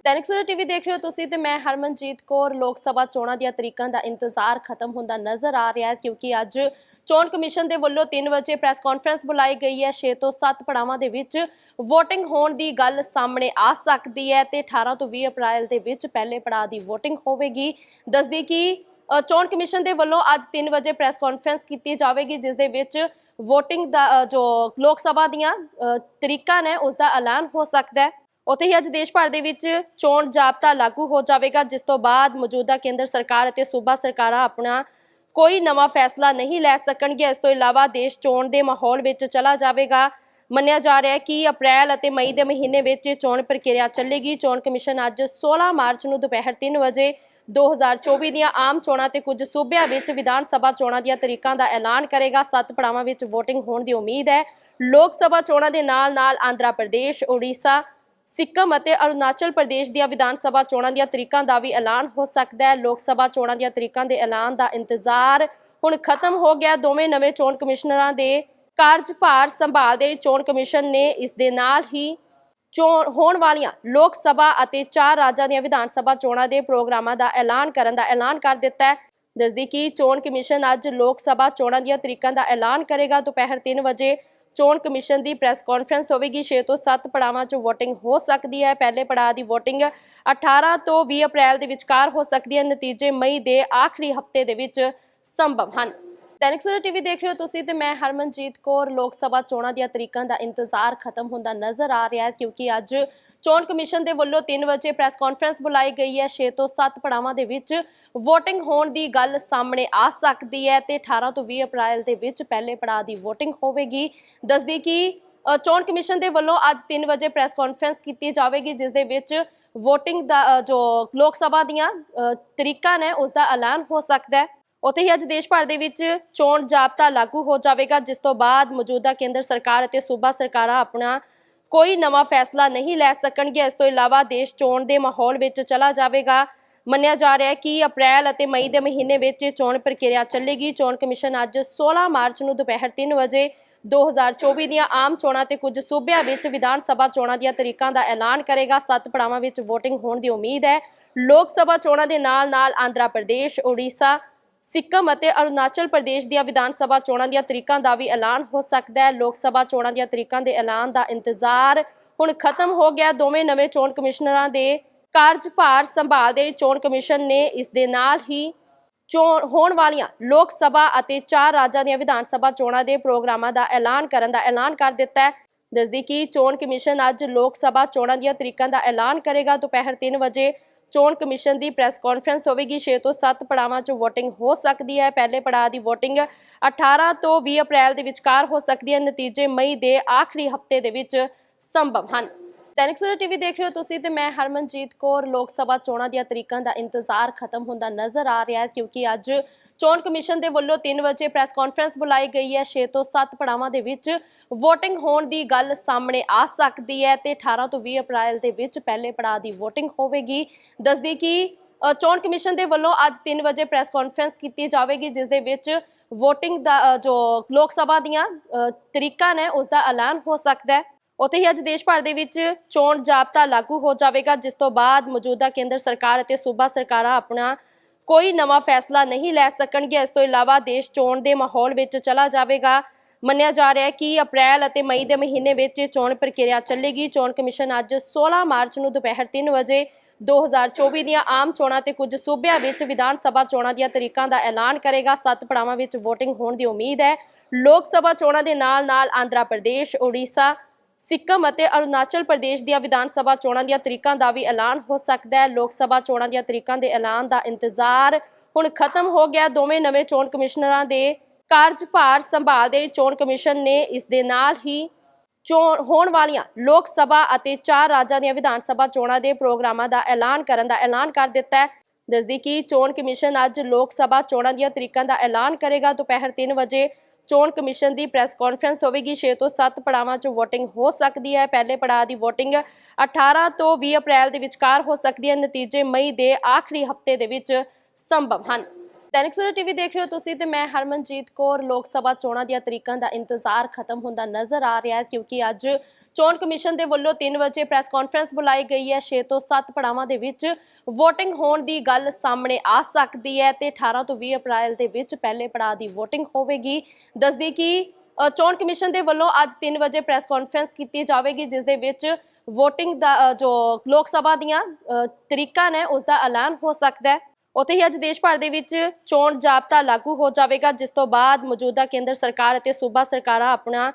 ਦੈਨਿਕ ਸੂਰਜ ਟੀਵੀ ਦੇਖ ਰਹੇ ਹੋ ਤੁਸੀਂ ਤੇ ਮੈਂ ਹਰਮਨਜੀਤ ਕੌਰ। ਲੋਕ ਸਭਾ ਚੋਣਾਂ ਦੀਆਂ ਤਰੀਕਾਂ ਦਾ ਇੰਤਜ਼ਾਰ ਖਤਮ ਹੁੰਦਾ ਨਜ਼ਰ ਆ ਰਿਹਾ ਹੈ ਕਿਉਂਕਿ ਅੱਜ ਚੋਣ ਕਮਿਸ਼ਨ ਦੇ ਵੱਲੋਂ 3 ਵਜੇ ਪ੍ਰੈਸ ਕਾਨਫਰੰਸ ਬੁਲਾਈ ਗਈ ਹੈ। 6 ਤੋਂ 7 ਪੜਾਵਾਂ ਦੇ ਵਿੱਚ VOTING ਹੋਣ ਦੀ ਗੱਲ ਸਾਹਮਣੇ ਆ ਸਕਦੀ ਹੈ ਤੇ 18 ਤੋਂ 20 ਅਪ੍ਰੈਲ ਦੇ ਵਿੱਚ ਪਹਿਲੇ ਪੜਾਅ ਦੀ VOTING ਹੋਵੇਗੀ। ਦੱਸਦੀ ਕਿ ਚੋਣ ਕਮਿਸ਼ਨ ਦੇ ਵੱਲੋਂ ਅੱਜ 3 ਵਜੇ ਪ੍ਰੈਸ ਕਾਨਫਰੰਸ ਕੀਤੀ ਜਾਵੇਗੀ, ਜਿਸ ਦੇ ਵਿੱਚ VOTING ਦਾ ਜੋ ਲੋਕ ਸਭਾ ਦੀਆਂ ਤਰੀਕਾਂ ਨੇ, ਉਸ ਦਾ ਐਲਾਨ ਹੋ ਸਕਦਾ ਹੈ। ਉੱਥੇ ਹੀ ਅੱਜ ਦੇਸ਼ ਭਰ ਦੇ ਵਿੱਚ ਚੋਣ ਜਾਬਤਾ ਲਾਗੂ ਹੋ ਜਾਵੇਗਾ, ਜਿਸ ਤੋਂ ਬਾਅਦ ਮੌਜੂਦਾ ਕੇਂਦਰ ਸਰਕਾਰ ਅਤੇ ਸੂਬਾ ਸਰਕਾਰਾਂ ਆਪਣਾ ਕੋਈ ਨਵਾਂ ਫੈਸਲਾ ਨਹੀਂ ਲੈ ਸਕਣਗੇ। ਇਸ ਤੋਂ ਇਲਾਵਾ ਦੇਸ਼ ਚੋਣ ਦੇ ਮਾਹੌਲ ਵਿੱਚ ਚਲਾ ਜਾਵੇਗਾ। ਮੰਨਿਆ ਜਾ ਰਿਹਾ ਹੈ ਕਿ ਅਪ੍ਰੈਲ ਅਤੇ ਮਈ ਦੇ ਮਹੀਨੇ ਵਿੱਚ ਇਹ ਚੋਣ ਪ੍ਰਕਿਰਿਆ ਚੱਲੇਗੀ। ਚੋਣ ਕਮਿਸ਼ਨ ਅੱਜ 16 ਮਾਰਚ ਨੂੰ ਦੁਪਹਿਰ 3 ਵਜੇ 2024 ਦੀਆਂ ਆਮ ਚੋਣਾਂ ਤੇ ਕੁਝ ਸੂਬਿਆਂ ਵਿੱਚ ਵਿਧਾਨ ਸਭਾ ਚੋਣਾਂ ਦੀਆਂ ਤਰੀਕਾਂ ਦਾ ਐਲਾਨ ਕਰੇਗਾ। ਸੱਤ ਪੜਾਵਾਂ ਵਿੱਚ VOTING ਹੋਣ ਦੀ ਉਮੀਦ ਹੈ। ਲੋਕ ਸਭਾ ਚੋਣਾਂ ਦੇ ਨਾਲ-ਨਾਲ ਆਂਧਰਾ ਪ੍ਰਦੇਸ਼ ਓਡੀਸ਼ਾ ਸਿੱਕਮ ਅਤੇ ਅਰੁਣਾਚਲ ਪ੍ਰਦੇਸ਼ ਦੀਆਂ ਵਿਧਾਨ ਸਭਾ ਚੋਣਾਂ ਦੀਆਂ ਤਰੀਕਾਂ ਦਾ ਵੀ ਐਲਾਨ ਹੋ ਸਕਦਾ ਹੈ। ਲੋਕ ਸਭਾ ਚੋਣਾਂ ਦੀਆਂ ਤਰੀਕਾਂ ਦੇ ਐਲਾਨ ਦਾ ਇੰਤਜ਼ਾਰ ਹੁਣ ਖਤਮ ਹੋ ਗਿਆ। ਦੋਵੇਂ ਨਵੇਂ ਚੋਣ ਕਮਿਸ਼ਨਰਾਂ ਦੇ ਕਾਰਜਭਾਰ ਸੰਭਾਲਦੇ ਚੋਣ ਕਮਿਸ਼ਨ ਨੇ ਇਸ ਦੇ ਨਾਲ ਹੀ ਚੋਣ ਹੋਣ ਵਾਲੀਆਂ ਲੋਕ ਸਭਾ ਅਤੇ ਚਾਰ ਰਾਜਾਂ ਦੀਆਂ ਵਿਧਾਨ ਸਭਾ ਚੋਣਾਂ ਦੇ ਪ੍ਰੋਗਰਾਮਾਂ ਦਾ ਐਲਾਨ ਕਰਨ ਦਾ ਐਲਾਨ ਕਰ ਦਿੱਤਾ ਹੈ। ਦੱਸਦੀ ਕਿ ਚੋਣ ਕਮਿਸ਼ਨ ਅੱਜ ਲੋਕ ਸਭਾ ਚੋਣਾਂ ਦੀਆਂ ਤਰੀਕਾਂ ਦਾ ਐਲਾਨ ਕਰੇਗਾ। ਦੁਪਹਿਰ 3 ਵਜੇ ਚੋਣ ਕਮਿਸ਼ਨ ਦੀ ਪ੍ਰੈਸ ਕਾਨਫਰੰਸ ਹੋਵੇਗੀ। 6 ਤੋਂ 7 ਪੜਾਵਾਂ 'ਚ VOTING ਹੋ ਸਕਦੀ ਹੈ। ਪਹਿਲੇ ਪੜਾਅ ਦੀ VOTING 18 ਤੋਂ 20 ਅਪ੍ਰੈਲ ਦੇ ਵਿਚਕਾਰ ਹੋ ਸਕਦੀ ਹੈ। ਨਤੀਜੇ ਮਈ ਦੇ ਆਖਰੀ ਹਫ਼ਤੇ ਦੇ ਵਿੱਚ ਸੰਭਵ ਹਨ। ਦੈਨਿਕ ਸੂਰਜ ਟੀਵੀ ਦੇਖ ਰਹੇ ਹੋ ਤੁਸੀਂ ਤੇ ਮੈਂ ਹਰਮਨਜੀਤ ਕੌਰ। ਲੋਕ ਸਭਾ ਚੋਣਾਂ ਦੀਆਂ ਤਰੀਕਾਂ ਦਾ ਇੰਤਜ਼ਾਰ ਖਤਮ ਹੁੰਦਾ ਨਜ਼ਰ ਆ ਰਿਹਾ ਹੈ ਕਿਉਂਕਿ ਅੱਜ ਚੋਣ ਕਮਿਸ਼ਨ ਦੇ ਵੱਲੋਂ 3 ਵਜੇ ਪ੍ਰੈਸ ਕਾਨਫਰੰਸ ਬੁਲਾਈ ਗਈ ਹੈ। 6 ਤੋਂ 7 ਪੜਾਵਾਂ ਦੇ ਵਿੱਚ VOTING ਹੋਣ ਦੀ ਗੱਲ ਸਾਹਮਣੇ ਆ ਸਕਦੀ ਹੈ ਤੇ 18 ਤੋਂ 20 ਅਪ੍ਰੈਲ ਦੇ ਵਿੱਚ ਪਹਿਲੇ ਪੜਾਅ ਦੀ VOTING ਹੋਵੇਗੀ। ਦੱਸਦੀ ਕਿ ਚੋਣ ਕਮਿਸ਼ਨ ਦੇ ਵੱਲੋਂ ਅੱਜ 3 ਵਜੇ ਪ੍ਰੈਸ ਕਾਨਫਰੰਸ ਕੀਤੀ ਜਾਵੇਗੀ, ਜਿਸ ਦੇ ਵਿੱਚ VOTING ਦਾ ਜੋ ਲੋਕ ਸਭਾ ਦੀਆਂ ਤਰੀਕਾਂ ਨੇ, ਉਸ ਦਾ ਐਲਾਨ ਹੋ ਸਕਦਾ ਹੈ। ਉੱਥੇ ਹੀ ਅੱਜ ਦੇਸ਼ ਭਰ ਦੇ ਵਿੱਚ ਚੋਣ ਜਾਬਤਾ ਲਾਗੂ ਹੋ ਜਾਵੇਗਾ, ਜਿਸ ਤੋਂ ਬਾਅਦ ਮੌਜੂਦਾ ਕੇਂਦਰ ਸਰਕਾਰ ਅਤੇ ਸੂਬਾ ਸਰਕਾਰਾਂ ਆਪਣਾ ਕੋਈ ਨਵਾਂ ਫੈਸਲਾ ਨਹੀਂ ਲੈ ਸਕਣਗੇ ਇਸ ਤੋਂ ਇਲਾਵਾ ਦੇਸ਼ ਚੋਣ ਦੇ ਮਾਹੌਲ ਵਿੱਚ ਚਲਾ ਜਾਵੇਗਾ। ਮੰਨਿਆ ਜਾ ਰਿਹਾ ਹੈ ਕਿ ਅਪ੍ਰੈਲ ਅਤੇ ਮਈ ਦੇ ਮਹੀਨੇ ਵਿੱਚ ਇਹ ਚੋਣ ਪ੍ਰਕਿਰਿਆ ਚੱਲੇਗੀ। ਚੋਣ ਕਮਿਸ਼ਨ ਅੱਜ 16 ਮਾਰਚ ਨੂੰ ਦੁਪਹਿਰ 3 ਵਜੇ 2024 ਦੀਆਂ ਆਮ ਚੋਣਾਂ ਤੇ ਕੁਝ ਸੂਬਿਆਂ ਵਿੱਚ ਵਿਧਾਨ ਸਭਾ ਚੋਣਾਂ ਦੀਆਂ ਤਰੀਕਾਂ ਦਾ ਐਲਾਨ ਕਰੇਗਾ। ਸੱਤ ਪੜਾਵਾਂ ਵਿੱਚ VOTING ਹੋਣ ਦੀ ਉਮੀਦ ਹੈ। ਲੋਕ ਸਭਾ ਚੋਣਾਂ ਦੇ ਨਾਲ-ਨਾਲ ਆਂਧਰਾ ਪ੍ਰਦੇਸ਼ ਓਡੀਸ਼ਾ ਸਿੱਕਮ ਅਤੇ ਅਰੁਣਾਚਲ ਪ੍ਰਦੇਸ਼ ਦੀਆਂ ਵਿਧਾਨ ਸਭਾ ਚੋਣਾਂ ਦੀਆਂ ਤਰੀਕਾਂ ਦਾ ਵੀ ਐਲਾਨ ਹੋ ਸਕਦਾ ਹੈ। ਲੋਕ ਸਭਾ ਚੋਣਾਂ ਦੀਆਂ ਤਰੀਕਾਂ ਦੇ ਐਲਾਨ ਦਾ ਇੰਤਜ਼ਾਰ ਹੁਣ ਖਤਮ ਹੋ ਗਿਆ। ਦੋਵੇਂ ਨਵੇਂ ਚੋਣ ਕਮਿਸ਼ਨਰਾਂ ਦੇ ਕਾਰਜਭਾਰ ਸੰਭਾਲਦੇ ਚੋਣ ਕਮਿਸ਼ਨ ਨੇ ਇਸ ਦੇ ਨਾਲ ਹੀ ਚੋਣ ਹੋਣ ਵਾਲੀਆਂ ਲੋਕ ਸਭਾ ਅਤੇ ਚਾਰ ਰਾਜਾਂ ਦੀਆਂ ਵਿਧਾਨ ਸਭਾ ਚੋਣਾਂ ਦੇ ਪ੍ਰੋਗਰਾਮਾਂ ਦਾ ਐਲਾਨ ਕਰਨ ਦਾ ਐਲਾਨ ਕਰ ਦਿੱਤਾ ਹੈ। ਦੱਸਦੀ ਕਿ ਚੋਣ ਕਮਿਸ਼ਨ ਅੱਜ ਲੋਕ ਸਭਾ ਚੋਣਾਂ ਦੀਆਂ ਤਰੀਕਾਂ ਦਾ ਐਲਾਨ ਕਰੇਗਾ। ਦੁਪਹਿਰ 3 ਵਜੇ ਚੋਣ ਕਮਿਸ਼ਨ ਦੀ ਪ੍ਰੈਸ ਕਾਨਫਰੰਸ ਹੋਵੇਗੀ। 6 ਤੋਂ 7 ਪੜਾਵਾਂ 'ਚ VOTING ਹੋ ਸਕਦੀ ਹੈ। ਪਹਿਲੇ ਪੜਾਅ ਦੀ VOTING 18 ਤੋਂ 20 ਅਪ੍ਰੈਲ ਦੇ ਵਿਚਕਾਰ ਹੋ ਸਕਦੀ ਹੈ। ਨਤੀਜੇ ਮਈ ਦੇ ਆਖਰੀ ਹਫ਼ਤੇ ਦੇ ਵਿੱਚ ਸੰਭਵ ਹਨ। ਦੈਨਿਕ ਸੂਰਜ ਟੀਵੀ ਦੇਖ ਰਹੇ ਹੋ ਤੁਸੀਂ ਤੇ ਮੈਂ ਹਰਮਨਜੀਤ ਕੌਰ। ਲੋਕ ਸਭਾ ਚੋਣਾਂ ਦੀਆਂ ਤਰੀਕਾਂ ਦਾ ਇੰਤਜ਼ਾਰ ਖਤਮ ਹੁੰਦਾ ਨਜ਼ਰ ਆ ਰਿਹਾ ਹੈ ਕਿਉਂਕਿ ਅੱਜ ਚੋਣ ਕਮਿਸ਼ਨ ਦੇ ਵੱਲੋਂ 3 ਵਜੇ ਪ੍ਰੈਸ ਕਾਨਫਰੰਸ ਬੁਲਾਈ ਗਈ ਹੈ। 6 ਤੋਂ 7 ਪੜਾਵਾਂ ਦੇ ਵਿੱਚ VOTING ਹੋਣ ਦੀ ਗੱਲ ਸਾਹਮਣੇ ਆ ਸਕਦੀ ਹੈ ਤੇ 18 ਤੋਂ 20 ਅਪ੍ਰੈਲ ਦੇ ਵਿੱਚ ਪਹਿਲੇ ਪੜਾਅ ਦੀ VOTING ਹੋਵੇਗੀ। ਦੱਸਦੀ ਕਿ ਚੋਣ ਕਮਿਸ਼ਨ ਦੇ ਵੱਲੋਂ ਅੱਜ 3 ਵਜੇ ਪ੍ਰੈਸ ਕਾਨਫਰੰਸ ਕੀਤੀ ਜਾਵੇਗੀ, ਜਿਸ ਦੇ ਵਿੱਚ VOTING ਦਾ ਜੋ ਲੋਕ ਸਭਾ ਦੀਆਂ ਤਰੀਕਾਂ ਨੇ ਉਸ ਦਾ ਐਲਾਨ ਹੋ ਸਕਦਾ ਹੈ। ਉੱਥੇ ਹੀ ਅੱਜ ਦੇਸ਼ ਭਰ ਦੇ ਵਿੱਚ ਚੋਣ ਜਾਬਤਾ ਲਾਗੂ ਹੋ ਜਾਵੇਗਾ, ਜਿਸ ਤੋਂ ਬਾਅਦ ਮੌਜੂਦਾ ਕੇਂਦਰ ਸਰਕਾਰ ਅਤੇ ਸੂਬਾ ਸਰਕਾਰਾਂ ਆਪਣਾ ਕੋਈ ਨਵਾਂ ਫੈਸਲਾ ਨਹੀਂ ਲੈ ਸਕਣਗੇ ਇਸ ਤੋਂ ਇਲਾਵਾ ਦੇਸ਼ ਚੋਣ ਦੇ ਮਾਹੌਲ ਵਿੱਚ ਚਲਾ ਜਾਵੇਗਾ। ਮੰਨਿਆ ਜਾ ਰਿਹਾ ਹੈ ਕਿ ਅਪ੍ਰੈਲ ਅਤੇ ਮਈ ਦੇ ਮਹੀਨੇ ਵਿੱਚ ਚੋਣ ਪ੍ਰਕਿਰਿਆ ਚੱਲੇਗੀ। ਚੋਣ ਕਮਿਸ਼ਨ ਅੱਜ 16 ਮਾਰਚ ਨੂੰ ਦੁਪਹਿਰ 3 ਵਜੇ 2024 ਦੀਆਂ ਆਮ ਚੋਣਾਂ ਤੇ ਕੁਝ ਸੂਬਿਆਂ ਵਿੱਚ ਵਿਧਾਨ ਸਭਾ ਚੋਣਾਂ ਦੀਆਂ ਤਰੀਕਾਂ ਦਾ ਐਲਾਨ ਕਰੇਗਾ। ਸੱਤ ਪੜਾਵਾਂ ਵਿੱਚ VOTING ਹੋਣ ਦੀ ਉਮੀਦ ਹੈ। ਲੋਕ ਸਭਾ ਚੋਣਾਂ ਦੇ ਨਾਲ-ਨਾਲ ਆਂਧਰਾ ਪ੍ਰਦੇਸ਼ ਓਡੀਸ਼ਾ ਸਿੱਕਮ ਅਤੇ ਅਰੁਣਾਚਲ ਪ੍ਰਦੇਸ਼ ਦੀਆਂ ਵਿਧਾਨ ਸਭਾ ਚੋਣਾਂ ਦੀਆਂ ਤਰੀਕਾਂ ਦਾ ਵੀ ਐਲਾਨ ਹੋ ਸਕਦਾ ਹੈ। ਲੋਕ ਸਭਾ ਚੋਣਾਂ ਦੀਆਂ ਤਰੀਕਾਂ ਦੇ ਐਲਾਨ ਦਾ ਇੰਤਜ਼ਾਰ ਹੁਣ ਖਤਮ ਹੋ ਗਿਆ। ਦੋਵੇਂ ਨਵੇਂ ਚੋਣ ਕਮਿਸ਼ਨਰਾਂ ਦੇ ਕਾਰਜਭਾਰ ਸੰਭਾਲਦੇ ਚੋਣ ਕਮਿਸ਼ਨ ਨੇ ਇਸ ਦੇ ਨਾਲ ਹੀ ਚੋਣ ਹੋਣ ਵਾਲੀਆਂ ਲੋਕ ਸਭਾ ਅਤੇ ਚਾਰ ਰਾਜਾਂ ਦੀਆਂ ਵਿਧਾਨ ਸਭਾ ਚੋਣਾਂ ਦੇ ਪ੍ਰੋਗਰਾਮਾਂ ਦਾ ਐਲਾਨ ਕਰਨ ਦਾ ਐਲਾਨ ਕਰ ਦਿੱਤਾ ਹੈ। ਦੱਸਦੀ ਕਿ ਚੋਣ ਕਮਿਸ਼ਨ ਅੱਜ ਲੋਕ ਸਭਾ ਚੋਣਾਂ ਦੀਆਂ ਤਰੀਕਾਂ ਦਾ ਐਲਾਨ ਕਰੇਗਾ। ਦੁਪਹਿਰ 3 ਵਜੇ ਚੋਣ ਕਮਿਸ਼ਨ ਦੀ ਪ੍ਰੈਸ ਕਾਨਫਰੰਸ ਹੋਵੇਗੀ। 6 ਤੋਂ 7 ਪੜਾਵਾਂ 'ਚ VOTING ਹੋ ਸਕਦੀ ਹੈ। ਪਹਿਲੇ ਪੜਾਅ ਦੀ VOTING 18 ਤੋਂ 20 ਅਪ੍ਰੈਲ ਦੇ ਵਿਚਕਾਰ ਹੋ ਸਕਦੀ ਹੈ। ਨਤੀਜੇ ਮਈ ਦੇ ਆਖਰੀ ਹਫ਼ਤੇ ਦੇ ਵਿੱਚ ਸੰਭਵ ਹਨ। ਦੈਨਿਕ ਸੂਰਜ ਟੀਵੀ ਦੇਖ ਰਹੇ ਹੋ ਤੁਸੀਂ ਤੇ ਮੈਂ ਹਰਮਨਜੀਤ ਕੌਰ। ਲੋਕ ਸਭਾ ਚੋਣਾਂ ਦੀਆਂ ਤਰੀਕਾਂ ਦਾ ਇੰਤਜ਼ਾਰ ਖਤਮ ਹੁੰਦਾ ਨਜ਼ਰ ਆ ਰਿਹਾ ਹੈ ਕਿਉਂਕਿ ਅੱਜ ਚੋਣ ਕਮਿਸ਼ਨ ਦੇ ਵੱਲੋਂ 3 ਵਜੇ ਪ੍ਰੈਸ ਕਾਨਫਰੰਸ ਬੁਲਾਈ ਗਈ ਹੈ। 6 ਤੋਂ 7 ਪੜਾਵਾਂ ਦੇ ਵਿੱਚ VOTING ਹੋਣ ਦੀ ਗੱਲ ਸਾਹਮਣੇ ਆ ਸਕਦੀ ਹੈ ਤੇ 18 ਤੋਂ 20 ਅਪ੍ਰੈਲ ਦੇ ਵਿੱਚ ਪਹਿਲੇ ਪੜਾਅ ਦੀ VOTING ਹੋਵੇਗੀ। ਦੱਸਦੀ ਕਿ ਚੋਣ ਕਮਿਸ਼ਨ ਦੇ ਵੱਲੋਂ ਅੱਜ 3 ਵਜੇ ਪ੍ਰੈਸ ਕਾਨਫਰੰਸ ਕੀਤੀ ਜਾਵੇਗੀ, ਜਿਸ ਦੇ ਵਿੱਚ VOTING ਦਾ ਜੋ ਲੋਕ ਸਭਾ ਦੀਆਂ ਤਰੀਕਾਂ ਨੇ, ਉਸ ਦਾ ਐਲਾਨ ਹੋ ਸਕਦਾ ਹੈ। ਉੱਥੇ ਹੀ ਅੱਜ ਦੇਸ਼ ਭਰ ਦੇ ਵਿੱਚ ਚੋਣ ਜਾਬਤਾ ਲਾਗੂ ਹੋ ਜਾਵੇਗਾ, ਜਿਸ ਤੋਂ ਬਾਅਦ ਮੌਜੂਦਾ ਕੇਂਦਰ ਸਰਕਾਰ ਅਤੇ ਸੂਬਾ ਸਰਕਾਰਾਂ ਆਪਣਾ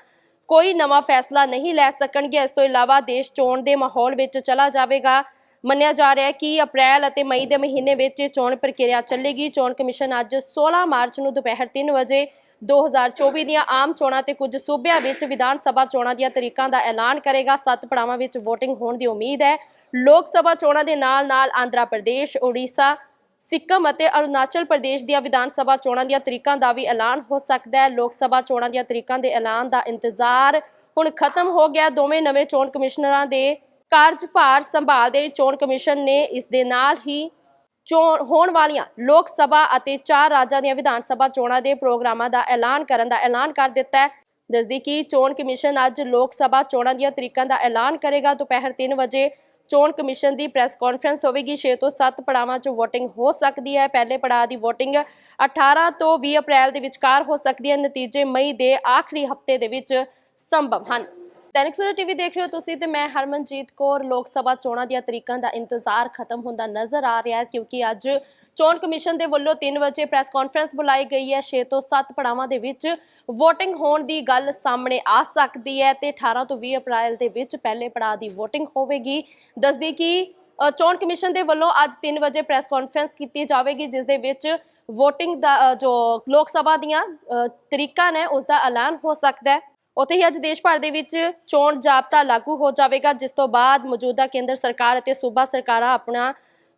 ਕੋਈ ਨਵਾਂ ਫੈਸਲਾ ਨਹੀਂ ਲੈ ਸਕਣਗੇ। ਇਸ ਤੋਂ ਇਲਾਵਾ ਦੇਸ਼ ਚੋਣ ਦੇ ਮਾਹੌਲ ਵਿੱਚ ਚਲਾ ਜਾਵੇਗਾ। ਮੰਨਿਆ ਜਾ ਰਿਹਾ ਹੈ ਕਿ ਅਪ੍ਰੈਲ ਅਤੇ ਮਈ ਦੇ ਮਹੀਨੇ ਵਿੱਚ ਚੋਣ ਪ੍ਰਕਿਰਿਆ ਚੱਲੇਗੀ। ਚੋਣ ਕਮਿਸ਼ਨ ਅੱਜ 16 ਮਾਰਚ ਨੂੰ ਦੁਪਹਿਰ 3 ਵਜੇ 2024 ਦੀਆਂ ਆਮ ਚੋਣਾਂ ਤੇ ਕੁਝ ਸੂਬਿਆਂ ਵਿੱਚ ਵਿਧਾਨ ਸਭਾ ਚੋਣਾਂ ਦੀਆਂ ਤਰੀਕਾਂ ਦਾ ਐਲਾਨ ਕਰੇਗਾ। ਸੱਤ ਪੜਾਵਾਂ ਵਿੱਚ VOTING ਹੋਣ ਦੀ ਉਮੀਦ ਹੈ। ਲੋਕ ਸਭਾ ਚੋਣਾਂ ਦੇ ਨਾਲ-ਨਾਲ ਆਂਧਰਾ ਪ੍ਰਦੇਸ਼ ਓਡੀਸ਼ਾ ਸਿੱਕਮ ਅਤੇ ਅਰੁਣਾਚਲ ਪ੍ਰਦੇਸ਼ ਦੀਆਂ ਵਿਧਾਨ ਸਭਾ ਚੋਣਾਂ ਦੀਆਂ ਤਰੀਕਾਂ ਦਾ ਵੀ ਐਲਾਨ ਹੋ ਸਕਦਾ ਹੈ। ਲੋਕ ਸਭਾ ਚੋਣਾਂ ਦੀਆਂ ਤਰੀਕਾਂ ਦੇ ਐਲਾਨ ਦਾ ਇੰਤਜ਼ਾਰ ਹੁਣ ਖਤਮ ਹੋ ਗਿਆ। ਦੋਵੇਂ ਨਵੇਂ ਚੋਣ ਕਮਿਸ਼ਨਰਾਂ ਦੇ ਕਾਰਜਭਾਰ ਸੰਭਾਲਦੇ ਚੋਣ ਕਮਿਸ਼ਨ ਨੇ ਇਸ ਦੇ ਨਾਲ ਹੀ ਚੋਣ ਹੋਣ ਵਾਲੀਆਂ ਲੋਕ ਸਭਾ ਅਤੇ ਚਾਰ ਰਾਜਾਂ ਦੀਆਂ ਵਿਧਾਨ ਸਭਾ ਚੋਣਾਂ ਦੇ ਪ੍ਰੋਗਰਾਮਾਂ ਦਾ ਐਲਾਨ ਕਰਨ ਦਾ ਐਲਾਨ ਕਰ ਦਿੱਤਾ ਹੈ। ਦੱਸਦੀ ਕਿ ਚੋਣ ਕਮਿਸ਼ਨ ਅੱਜ ਲੋਕ ਸਭਾ ਚੋਣਾਂ ਦੀਆਂ ਤਰੀਕਾਂ ਦਾ ਐਲਾਨ ਕਰੇਗਾ। ਦੁਪਹਿਰ 3 ਵਜੇ ਚੋਣ ਕਮਿਸ਼ਨ ਦੀ ਪ੍ਰੈਸ ਕਾਨਫਰੰਸ ਹੋਵੇਗੀ। 6 ਤੋਂ 7 ਪੜਾਵਾਂ 'ਚ VOTING ਹੋ ਸਕਦੀ ਹੈ। ਪਹਿਲੇ ਪੜਾਅ ਦੀ VOTING 18 ਤੋਂ 20 ਅਪ੍ਰੈਲ ਦੇ ਵਿਚਕਾਰ ਹੋ ਸਕਦੀ ਹੈ। ਨਤੀਜੇ ਮਈ ਦੇ ਆਖਰੀ ਹਫ਼ਤੇ ਦੇ ਵਿੱਚ ਸੰਭਵ ਹਨ। ਦੈਨਿਕ ਸੂਰਜ ਟੀਵੀ ਦੇਖ ਰਹੇ ਹੋ ਤੁਸੀਂ ਤੇ ਮੈਂ ਹਰਮਨਜੀਤ ਕੌਰ। ਲੋਕ ਸਭਾ ਚੋਣਾਂ ਦੀਆਂ ਤਰੀਕਾਂ ਦਾ ਇੰਤਜ਼ਾਰ ਖਤਮ ਹੁੰਦਾ ਨਜ਼ਰ ਆ ਰਿਹਾ ਹੈ ਕਿਉਂਕਿ ਅੱਜ ਚੋਣ ਕਮਿਸ਼ਨ ਦੇ ਵੱਲੋਂ 3 ਵਜੇ ਪ੍ਰੈਸ ਕਾਨਫਰੰਸ ਬੁਲਾਈ ਗਈ ਹੈ। 6 ਤੋਂ 7 ਪੜਾਵਾਂ ਦੇ ਵਿੱਚ VOTING ਹੋਣ ਦੀ ਗੱਲ ਸਾਹਮਣੇ ਆ ਸਕਦੀ ਹੈ ਤੇ 18 ਤੋਂ 20 ਅਪ੍ਰੈਲ ਦੇ ਵਿੱਚ ਪਹਿਲੇ ਪੜਾਅ ਦੀ VOTING ਹੋਵੇਗੀ। ਦੱਸਦੀ ਕਿ ਚੋਣ ਕਮਿਸ਼ਨ ਦੇ ਵੱਲੋਂ ਅੱਜ 3 ਵਜੇ ਪ੍ਰੈਸ ਕਾਨਫਰੰਸ ਕੀਤੀ ਜਾਵੇਗੀ, ਜਿਸ ਦੇ ਵਿੱਚ VOTING ਦਾ ਜੋ ਲੋਕ ਸਭਾ ਦੀਆਂ ਤਰੀਕਾਂ ਨੇ, ਉਸ ਦਾ ਐਲਾਨ ਹੋ ਸਕਦਾ ਹੈ। ਉੱਥੇ ਹੀ ਅੱਜ ਦੇਸ਼ ਭਰ ਦੇ ਵਿੱਚ ਚੋਣ ਜਾਬਤਾ ਲਾਗੂ ਹੋ ਜਾਵੇਗਾ, ਜਿਸ ਤੋਂ ਬਾਅਦ ਮੌਜੂਦਾ ਕੇਂਦਰ ਸਰਕਾਰ ਅਤੇ ਸੂਬਾ ਸਰਕਾਰਾਂ ਆਪਣਾ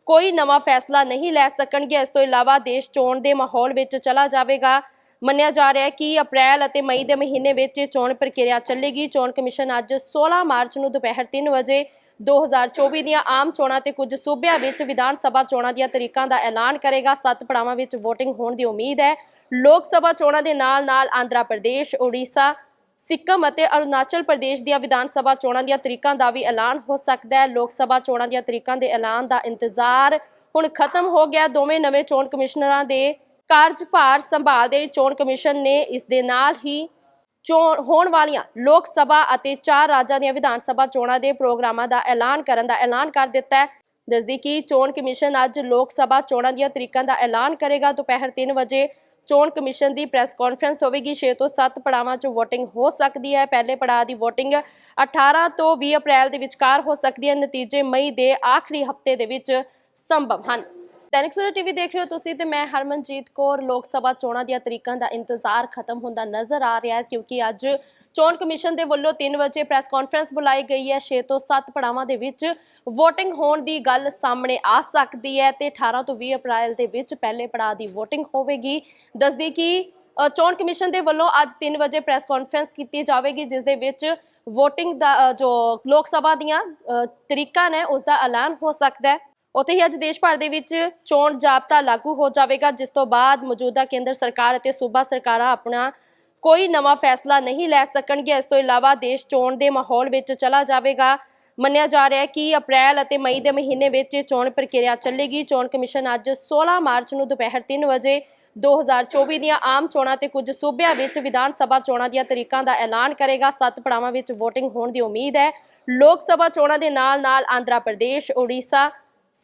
ਕੋਈ ਨਵਾਂ ਫੈਸਲਾ ਨਹੀਂ ਲੈ ਸਕਣਗੇ। ਇਸ ਤੋਂ ਇਲਾਵਾ ਦੇਸ਼ ਚੋਣ ਦੇ ਮਾਹੌਲ ਵਿੱਚ ਚਲਾ ਜਾਵੇਗਾ। ਮੰਨਿਆ ਜਾ ਰਿਹਾ ਹੈ ਕਿ ਅਪ੍ਰੈਲ ਅਤੇ ਮਈ ਦੇ ਮਹੀਨੇ ਵਿੱਚ ਇਹ ਚੋਣ ਪ੍ਰਕਿਰਿਆ ਚੱਲੇਗੀ। ਚੋਣ ਕਮਿਸ਼ਨ ਅੱਜ 16 ਮਾਰਚ ਨੂੰ ਦੁਪਹਿਰ 3 ਵਜੇ 2024 ਦੀਆਂ ਆਮ ਚੋਣਾਂ ਤੇ ਕੁਝ ਸੂਬਿਆਂ ਵਿੱਚ ਵਿਧਾਨ ਸਭਾ ਚੋਣਾਂ ਦੀਆਂ ਤਰੀਕਾਂ ਦਾ ਐਲਾਨ ਕਰੇਗਾ। ਸੱਤ ਪੜਾਵਾਂ ਵਿੱਚ VOTING ਹੋਣ ਦੀ ਉਮੀਦ ਹੈ। ਲੋਕ ਸਭਾ ਚੋਣਾਂ ਦੇ ਨਾਲ-ਨਾਲ ਆਂਧਰਾ ਪ੍ਰਦੇਸ਼ ਓਡੀਸ਼ਾ ਸਿੱਕਮ ਅਤੇ ਅਰੁਣਾਚਲ ਪ੍ਰਦੇਸ਼ ਦੀਆਂ ਵਿਧਾਨ ਸਭਾ ਚੋਣਾਂ ਦੀਆਂ ਤਰੀਕਾਂ ਦਾ ਵੀ ਐਲਾਨ ਹੋ ਸਕਦਾ ਹੈ। ਲੋਕ ਸਭਾ ਚੋਣਾਂ ਦੀਆਂ ਤਰੀਕਾਂ ਦੇ ਐਲਾਨ ਦਾ ਇੰਤਜ਼ਾਰ ਹੁਣ ਖਤਮ ਹੋ ਗਿਆ। ਦੋਵੇਂ ਨਵੇਂ ਚੋਣ ਕਮਿਸ਼ਨਰਾਂ ਦੇ ਕਾਰਜਭਾਰ ਸੰਭਾਲਦੇ ਚੋਣ ਕਮਿਸ਼ਨ ਨੇ ਇਸ ਦੇ ਨਾਲ ਹੀ ਚੋਣ ਹੋਣ ਵਾਲੀਆਂ ਲੋਕ ਸਭਾ ਅਤੇ ਚਾਰ ਰਾਜਾਂ ਦੀਆਂ ਵਿਧਾਨ ਸਭਾ ਚੋਣਾਂ ਦੇ ਪ੍ਰੋਗਰਾਮਾਂ ਦਾ ਐਲਾਨ ਕਰਨ ਦਾ ਐਲਾਨ ਕਰ ਦਿੱਤਾ ਹੈ। ਦੱਸਦੀ ਕਿ ਚੋਣ ਕਮਿਸ਼ਨ ਅੱਜ ਲੋਕ ਸਭਾ ਚੋਣਾਂ ਦੀਆਂ ਤਰੀਕਾਂ ਦਾ ਐਲਾਨ ਕਰੇਗਾ। ਦੁਪਹਿਰ 3 ਵਜੇ ਚੋਣ ਕਮਿਸ਼ਨ ਦੀ ਪ੍ਰੈਸ ਕਾਨਫਰੰਸ ਹੋਵੇਗੀ। 6 ਤੋਂ 7 ਪੜਾਵਾਂ 'ਚ VOTING ਹੋ ਸਕਦੀ ਹੈ। ਪਹਿਲੇ ਪੜਾਅ ਦੀ VOTING 18 ਤੋਂ 20 ਅਪ੍ਰੈਲ ਦੇ ਵਿਚਕਾਰ ਹੋ ਸਕਦੀ ਹੈ। ਨਤੀਜੇ ਮਈ ਦੇ ਆਖਰੀ ਹਫ਼ਤੇ ਦੇ ਵਿੱਚ ਸੰਭਵ ਹਨ। ਦੈਨਿਕ ਸੂਰਜ ਟੀਵੀ ਦੇਖ ਰਹੇ ਹੋ ਤੁਸੀਂ ਤੇ ਮੈਂ ਹਰਮਨਜੀਤ ਕੌਰ। ਲੋਕ ਸਭਾ ਚੋਣਾਂ ਦੀਆਂ ਤਰੀਕਾਂ ਦਾ ਇੰਤਜ਼ਾਰ ਖਤਮ ਹੁੰਦਾ ਨਜ਼ਰ ਆ ਰਿਹਾ ਹੈ ਕਿਉਂਕਿ ਅੱਜ ਚੋਣ ਕਮਿਸ਼ਨ ਦੇ ਵੱਲੋਂ 3 ਵਜੇ ਪ੍ਰੈਸ ਕਾਨਫਰੰਸ ਬੁਲਾਈ ਗਈ ਹੈ। 6 ਤੋਂ 7 ਪੜਾਵਾਂ ਦੇ ਵਿੱਚ VOTING ਹੋਣ ਦੀ ਗੱਲ ਸਾਹਮਣੇ ਆ ਸਕਦੀ ਹੈ ਤੇ 18 ਤੋਂ 20 ਅਪ੍ਰੈਲ ਦੇ ਵਿੱਚ ਪਹਿਲੇ ਪੜਾਅ ਦੀ VOTING ਹੋਵੇਗੀ। ਦੱਸਦੀ ਕਿ ਚੋਣ ਕਮਿਸ਼ਨ ਦੇ ਵੱਲੋਂ ਅੱਜ 3 ਵਜੇ ਪ੍ਰੈਸ ਕਾਨਫਰੰਸ ਕੀਤੀ ਜਾਵੇਗੀ, ਜਿਸ ਦੇ ਵਿੱਚ VOTING ਦਾ ਜੋ ਲੋਕ ਸਭਾ ਦੀਆਂ ਤਰੀਕਾਂ ਨੇ, ਉਸ ਦਾ ਐਲਾਨ ਹੋ ਸਕਦਾ ਹੈ। ਉੱਥੇ ਹੀ ਅੱਜ ਦੇਸ਼ ਭਰ ਦੇ ਵਿੱਚ ਚੋਣ ਜਾਬਤਾ ਲਾਗੂ ਹੋ ਜਾਵੇਗਾ, ਜਿਸ ਤੋਂ ਬਾਅਦ ਮੌਜੂਦਾ ਕੇਂਦਰ ਸਰਕਾਰ ਅਤੇ ਸੂਬਾ ਸਰਕਾਰਾਂ ਆਪਣਾ ਕੋਈ ਨਵਾਂ ਫੈਸਲਾ ਨਹੀਂ ਲੈ ਸਕਣਗੇ। ਇਸ ਤੋਂ ਇਲਾਵਾ ਦੇਸ਼ ਚੋਣ ਦੇ ਮਾਹੌਲ ਵਿੱਚ ਚਲਾ ਜਾਵੇਗਾ। ਮੰਨਿਆ ਜਾ ਰਿਹਾ ਹੈ ਕਿ ਅਪ੍ਰੈਲ ਅਤੇ ਮਈ ਦੇ ਮਹੀਨੇ ਵਿੱਚ ਚੋਣ ਪ੍ਰਕਿਰਿਆ ਚੱਲੇਗੀ। ਚੋਣ ਕਮਿਸ਼ਨ ਅੱਜ 16 ਮਾਰਚ ਨੂੰ ਦੁਪਹਿਰ 3 ਵਜੇ 2024 ਦੀਆਂ ਆਮ ਚੋਣਾਂ ਤੇ ਕੁਝ ਸੂਬਿਆਂ ਵਿੱਚ ਵਿਧਾਨ ਸਭਾ ਚੋਣਾਂ ਦੀਆਂ ਤਰੀਕਾਂ ਦਾ ਐਲਾਨ ਕਰੇਗਾ। ਸੱਤ ਪੜਾਵਾਂ ਵਿੱਚ VOTING ਹੋਣ ਦੀ ਉਮੀਦ ਹੈ। ਲੋਕ ਸਭਾ ਚੋਣਾਂ ਦੇ ਨਾਲ-ਨਾਲ ਆਂਧਰਾ ਪ੍ਰਦੇਸ਼ ਓਡੀਸ਼ਾ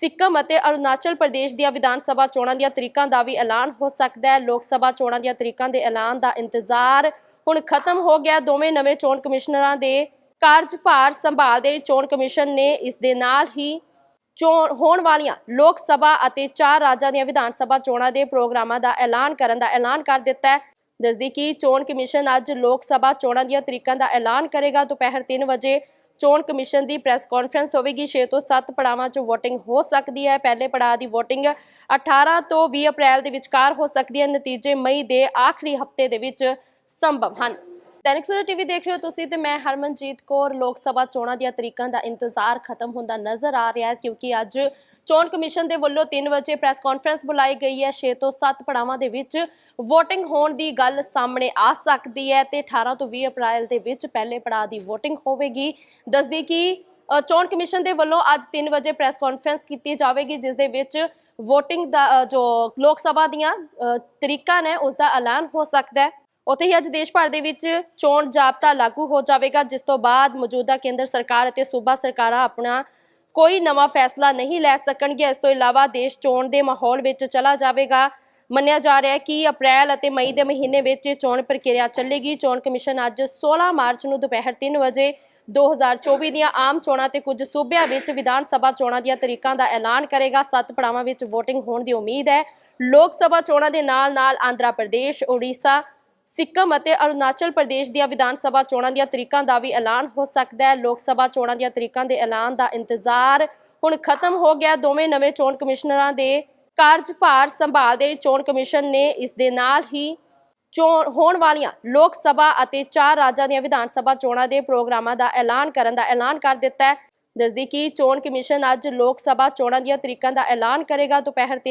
ਸਿੱਕਮ ਅਤੇ ਅਰੁਣਾਚਲ ਪ੍ਰਦੇਸ਼ ਦੀਆਂ ਵਿਧਾਨ ਸਭਾ ਚੋਣਾਂ ਦੀਆਂ ਤਰੀਕਾਂ ਦਾ ਵੀ ਐਲਾਨ ਹੋ ਸਕਦਾ ਹੈ। ਲੋਕ ਸਭਾ ਚੋਣਾਂ ਦੀਆਂ ਤਰੀਕਾਂ ਦੇ ਐਲਾਨ ਦਾ ਇੰਤਜ਼ਾਰ ਹੁਣ ਖਤਮ ਹੋ ਗਿਆ। ਦੋਵੇਂ ਨਵੇਂ ਚੋਣ ਕਮਿਸ਼ਨਰਾਂ ਦੇ ਕਾਰਜਭਾਰ ਸੰਭਾਲਦੇ ਚੋਣ ਕਮਿਸ਼ਨ ਨੇ ਇਸ ਦੇ ਨਾਲ ਹੀ ਚੋਣ ਹੋਣ ਵਾਲੀਆਂ ਲੋਕ ਸਭਾ ਅਤੇ ਚਾਰ ਰਾਜਾਂ ਦੀਆਂ ਵਿਧਾਨ ਸਭਾ ਚੋਣਾਂ ਦੇ ਪ੍ਰੋਗਰਾਮਾਂ ਦਾ ਐਲਾਨ ਕਰਨ ਦਾ ਐਲਾਨ ਕਰ ਦਿੱਤਾ ਹੈ। ਦੱਸਦੀ ਕਿ ਚੋਣ ਕਮਿਸ਼ਨ ਅੱਜ ਲੋਕ ਸਭਾ ਚੋਣਾਂ ਦੀਆਂ ਤਰੀਕਾਂ ਦਾ ਐਲਾਨ ਕਰੇਗਾ। ਦੁਪਹਿਰ 3 ਵਜੇ ਚੋਣ ਕਮਿਸ਼ਨ ਦੀ ਪ੍ਰੈਸ ਕਾਨਫਰੰਸ ਹੋਵੇਗੀ। 6 ਤੋਂ 7 ਪੜਾਵਾਂ 'ਚ VOTING ਹੋ ਸਕਦੀ ਹੈ। ਪਹਿਲੇ ਪੜਾਅ ਦੀ VOTING 18 ਤੋਂ 20 ਅਪ੍ਰੈਲ ਦੇ ਵਿਚਕਾਰ ਹੋ ਸਕਦੀ ਹੈ। ਨਤੀਜੇ ਮਈ ਦੇ ਆਖਰੀ ਹਫ਼ਤੇ ਦੇ ਵਿੱਚ ਸੰਭਵ ਹਨ। ਦੈਨਿਕ ਸਵੇਰਾ ਟੀਵੀ ਦੇਖ ਰਹੇ ਹੋ ਤੁਸੀਂ ਤੇ ਮੈਂ ਹਰਮਨਜੀਤ ਕੌਰ। ਲੋਕ ਸਭਾ ਚੋਣਾਂ ਦੀਆਂ ਤਰੀਕਾਂ ਦਾ ਇੰਤਜ਼ਾਰ ਖਤਮ ਹੁੰਦਾ ਨਜ਼ਰ ਆ ਰਿਹਾ ਹੈ ਕਿਉਂਕਿ ਅੱਜ ਚੋਣ ਕਮਿਸ਼ਨ ਦੇ ਵੱਲੋਂ 3 ਵਜੇ ਪ੍ਰੈਸ ਕਾਨਫਰੰਸ ਬੁਲਾਈ ਗਈ ਹੈ। 6 ਤੋਂ 7 ਪੜਾਵਾਂ ਦੇ ਵਿੱਚ VOTING ਹੋਣ ਦੀ ਗੱਲ ਸਾਹਮਣੇ ਆ ਸਕਦੀ ਹੈ ਤੇ 18 ਤੋਂ 20 ਅਪ੍ਰੈਲ ਦੇ ਵਿੱਚ ਪਹਿਲੇ ਪੜਾਅ ਦੀ VOTING ਹੋਵੇਗੀ। ਦੱਸਦੀ ਕਿ ਚੋਣ ਕਮਿਸ਼ਨ ਦੇ ਵੱਲੋਂ ਅੱਜ 3 ਵਜੇ ਪ੍ਰੈਸ ਕਾਨਫਰੰਸ ਕੀਤੀ ਜਾਵੇਗੀ, ਜਿਸ ਦੇ ਵਿੱਚ VOTING ਦਾ ਜੋ ਲੋਕ ਸਭਾ ਦੀਆਂ ਤਰੀਕਾਂ ਨੇ, ਉਸ ਦਾ ਐਲਾਨ ਹੋ ਸਕਦਾ ਹੈ। ਉੱਥੇ ਹੀ ਅੱਜ ਦੇਸ਼ ਭਰ ਦੇ ਵਿੱਚ ਚੋਣ ਜਾਬਤਾ ਲਾਗੂ ਹੋ ਜਾਵੇਗਾ, ਜਿਸ ਤੋਂ ਬਾਅਦ ਮੌਜੂਦਾ ਕੇਂਦਰ ਸਰਕਾਰ ਅਤੇ ਸੂਬਾ ਸਰਕਾਰਾਂ ਆਪਣਾ ਕੋਈ ਨਵਾਂ ਫੈਸਲਾ ਨਹੀਂ ਲੈ ਸਕਣਗੇ। ਇਸ ਤੋਂ ਇਲਾਵਾ ਦੇਸ਼ ਚੋਣ ਦੇ ਮਾਹੌਲ ਵਿੱਚ ਚਲਾ ਜਾਵੇਗਾ। ਮੰਨਿਆ ਜਾ ਰਿਹਾ ਹੈ ਕਿ ਅਪ੍ਰੈਲ ਅਤੇ ਮਈ ਦੇ ਮਹੀਨੇ ਵਿੱਚ ਇਹ ਚੋਣ ਪ੍ਰਕਿਰਿਆ ਚੱਲੇਗੀ। ਚੋਣ ਕਮਿਸ਼ਨ ਅੱਜ 16 ਮਾਰਚ ਨੂੰ ਦੁਪਹਿਰ 3 ਵਜੇ 2024 ਦੀਆਂ ਆਮ ਚੋਣਾਂ ਤੇ ਕੁਝ ਸੂਬਿਆਂ ਵਿੱਚ ਵਿਧਾਨ ਸਭਾ ਚੋਣਾਂ ਦੀਆਂ ਤਰੀਕਾਂ ਦਾ ਐਲਾਨ ਕਰੇਗਾ। ਸੱਤ ਪੜਾਵਾਂ ਵਿੱਚ VOTING ਹੋਣ ਦੀ ਉਮੀਦ ਹੈ। ਲੋਕ ਸਭਾ ਚੋਣਾਂ ਦੇ ਨਾਲ-ਨਾਲ ਆਂਧਰਾ ਪ੍ਰਦੇਸ਼ ਓਡੀਸ਼ਾ ਸਿੱਕਮ ਅਤੇ ਅਰੁਣਾਚਲ ਪ੍ਰਦੇਸ਼ ਦੀਆਂ ਵਿਧਾਨ ਸਭਾ ਚੋਣਾਂ ਦੀਆਂ ਤਰੀਕਾਂ ਦਾ ਵੀ ਐਲਾਨ ਹੋ ਸਕਦਾ ਹੈ। ਲੋਕ ਸਭਾ ਚੋਣਾਂ ਦੀਆਂ ਤਰੀਕਾਂ ਦੇ ਐਲਾਨ ਦਾ ਇੰਤਜ਼ਾਰ ਹੁਣ ਖਤਮ ਹੋ ਗਿਆ। ਦੋਵੇਂ ਨਵੇਂ ਚੋਣ ਕਮਿਸ਼ਨਰਾਂ ਦੇ ਕਾਰਜਭਾਰ ਸੰਭਾਲਦੇ ਚੋਣ ਕਮਿਸ਼ਨ ਨੇ ਇਸ ਦੇ ਨਾਲ ਹੀ ਚੋਣ ਹੋਣ ਵਾਲੀਆਂ ਲੋਕ ਸਭਾ ਅਤੇ ਚਾਰ ਰਾਜਾਂ ਦੀਆਂ ਵਿਧਾਨ ਸਭਾ ਚੋਣਾਂ ਦੇ ਪ੍ਰੋਗਰਾਮਾਂ ਦਾ ਐਲਾਨ ਕਰਨ ਦਾ ਐਲਾਨ ਕਰ ਦਿੱਤਾ ਹੈ। ਦੱਸਦੀ ਕਿ ਚੋਣ ਕਮਿਸ਼ਨ ਅੱਜ ਲੋਕ ਸਭਾ ਚੋਣਾਂ ਦੀਆਂ ਤਰੀਕਾਂ ਦਾ ਐਲਾਨ ਕਰੇਗਾ। ਦੁਪਹਿਰ 3